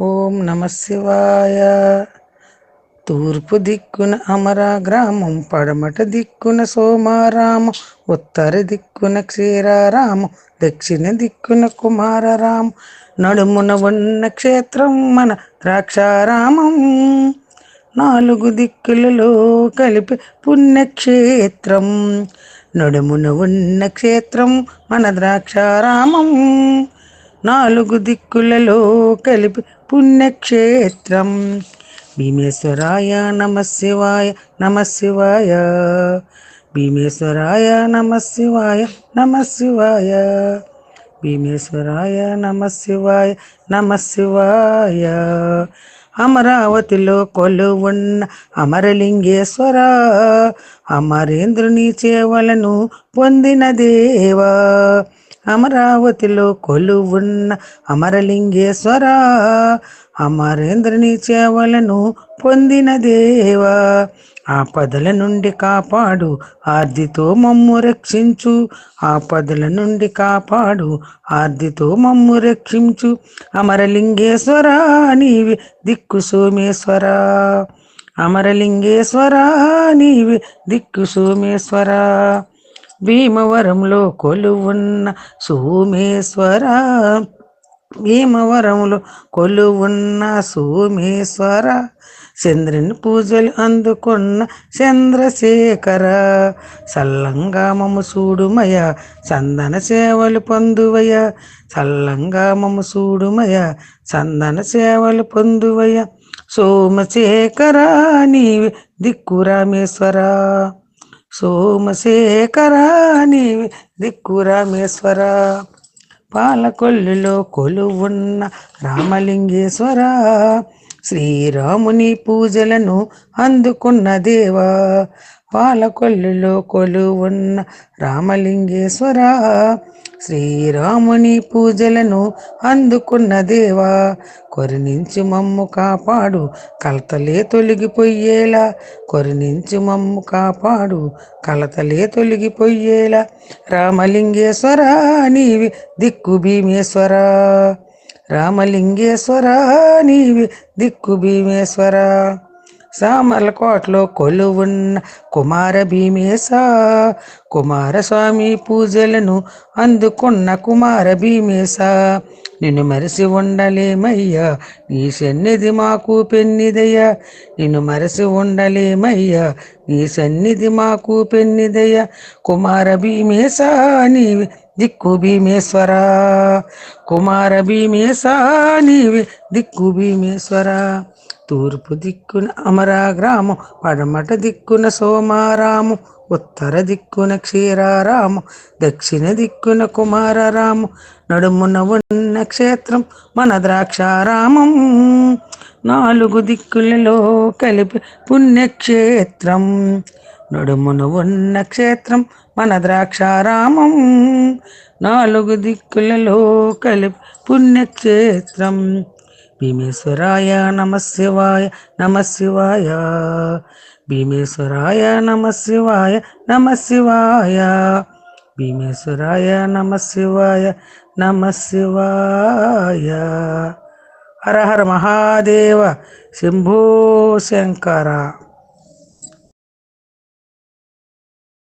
ఓం నమ శివాయ. తూర్పు దిక్కున అమర గ్రామం పడమట దిక్కున సోమారామం ఉత్తర దిక్కున క్షీరారామం దక్షిణ దిక్కున కుమారరామం నడుమున ఉన్న క్షేత్రం మన ద్రాక్షారామం. నాలుగు దిక్కులలో కలిపి పుణ్యక్షేత్రం నడుమున ఉన్న క్షేత్రం మన ద్రాక్షారామం. నాలుగు దిక్కులలో కలిపి పుణ్యక్షేత్రం. భీమేశ్వరాయ నమ శివాయ నమ శివాయ భీమేశ్వరాయ నమ శివాయ నమ శివాయ భీమేశ్వరాయ నమ శివాయ నమ శివాయ అమరావతిలో కొలువున్న అమరలింగేశ్వర అమరేంద్రుని చేవలను పొందిన దేవా. అమరావతిలో కొలువున్న అమరలింగేశ్వర అమరేంద్రుని చేవలను పొందిన దేవా. ఆపదల నుండి కాపాడు ఆర్దితో మమ్ము రక్షించు. ఆపదల నుండి కాపాడు ఆర్దితో మమ్ము రక్షించు. అమరలింగేశ్వర నీవి దిక్కు సోమేశ్వర. అమరలింగేశ్వర నీవి దిక్కు సోమేశ్వర. భీమవరంలో కొలువున్న సోమేశ్వర. భీమవరంలో కొలువున్న సోమేశ్వర. చంద్రుని పూజలు అందుకున్న చంద్రశేఖర. సల్లంగా మము చూడుమయ చందన సేవలు పొందువయ. సల్లంగా మము చూడుమయ చందన సేవలు పొందువయ. సోమశేఖర నీవి దిక్కు రామేశ్వర. సోమశేఖరాని దిక్కు రామేశ్వర. పాలకొల్లులో కొలువున్న రామలింగేశ్వర. శ్రీరాముని పూజలను అందుకున్న దేవా. పాలకొల్లులో కొలువున్న రామలింగేశ్వర శ్రీరాముని పూజలను అందుకున్న దేవా కొరినించి మమ్ము కాపాడు కలతలే తొలగిపోయేలా. కొరినించి మమ్ము కాపాడు కలతలే తొలగిపోయేలా. రామలింగేశ్వర నీవి దిక్కు భీమేశ్వర రామలింగేశ్వర నీవి దిక్కు భీమేశ్వర సామర్లకోటలో కొలువున్న కుమార భీమేశ కుమారస్వామి పూజలను అందుకున్న కుమార భీమేశ. నిన్ను మరిసి ఉండలేమయ్యా నీ సన్నిధి మాకు పెన్నిదయ్యా. నిన్ను మరసి ఉండలేమయ్యా నీ సన్నిధి మాకు పెన్నిదయ్యా. కుమార భీమేశ నీవి దిక్కు భీమేశ్వర. కుమార భీమేశ నీవి దిక్కు భీమేశ్వర. తూర్పు దిక్కున అమరాగ్రాము పడమట దిక్కున సోమారాము ఉత్తర దిక్కున క్షీరారాము దక్షిణ దిక్కున కుమారరాము నడుమున ఉన్న క్షేత్రం మన ద్రాక్షారామం. నాలుగు దిక్కులలో కలిపి పుణ్యక్షేత్రం నడుమున ఉన్న క్షేత్రం మన ద్రాక్షారామం. నాలుగు దిక్కులలో కలిపి పుణ్యక్షేత్రం భీమేశ్వరాయ నమ శివాయ నమ శివాయ. భీమేశ్వరాయ నమ శివాయ నమ శివాయ. భీమేశ్వరాయ నమ శివాయ నమ శివాయ. హర హర మహాదేవ శంభో శంకర.